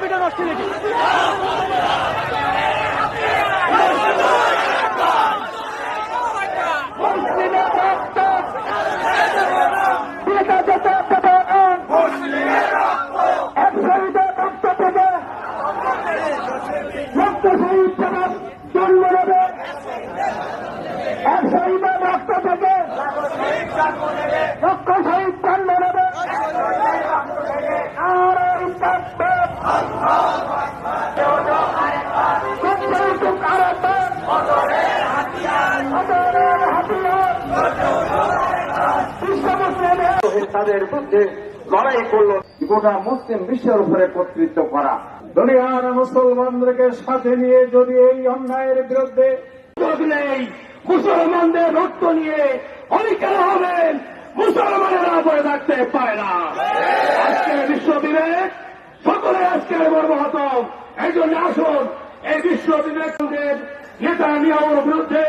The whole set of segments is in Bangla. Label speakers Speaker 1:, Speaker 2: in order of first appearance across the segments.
Speaker 1: ক্যাপিটাল
Speaker 2: জনক জন্ম নেবে এক রক্ত থেকে তাদের বিরুদ্ধে লড়াই করল গোটা মুসলিম বিশ্বের উপরে কর্তৃত্ব করা। দুনিয়ার মুসলমানদেরকে সাথে নিয়ে যদি এই অন্যায়ের বিরুদ্ধে মুসলমানদের রক্ত নিয়ে অনেকের হবেন মুসলমানেরা বয়ে থাকতে পারে না। আজকের বিশ্ব বিবেক আজকের মর্মাহত। এই জন্য আসুন এই বিশ্ব বিবেকের নেতা নিয়মের বিরুদ্ধে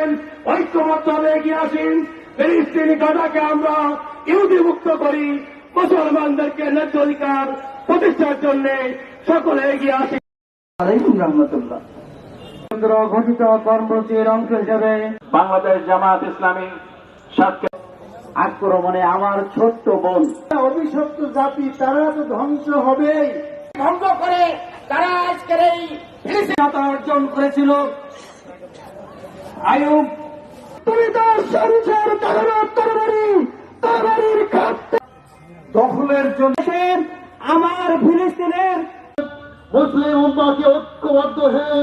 Speaker 2: ঐক্যবদ্ধ হয়ে এগিয়ে আসেন। ফিলিস্তিনি গাজাকে আমরা ইহুদি মুক্ত করি। মুসলমানদেরকে ন্যায্য অধিকার প্রতিষ্ঠার জন্য সকলে এগিয়ে আসি ঘোষিত কর্মসূচির অংশ হিসেবে বাংলাদেশ জামাত ইসলামী আক্রমণে আমার ছোট্ট বোন। অভিশপ্ত জাতি তারা তো ধ্বংস হবেই।
Speaker 1: ভঙ্গ করে তারা আজকের এই
Speaker 2: স্বাধীনতা অর্জন করেছিল। আয়ুব তুমি তো সরিষার দখলের জন্য আমার ফিলিস্তিনের মুসলিম উম্মাকে ঐক্যবদ্ধ হয়ে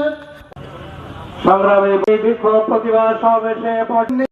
Speaker 2: সংগ্রামে বিক্ষোভ প্রতিবাদ সমাবেশে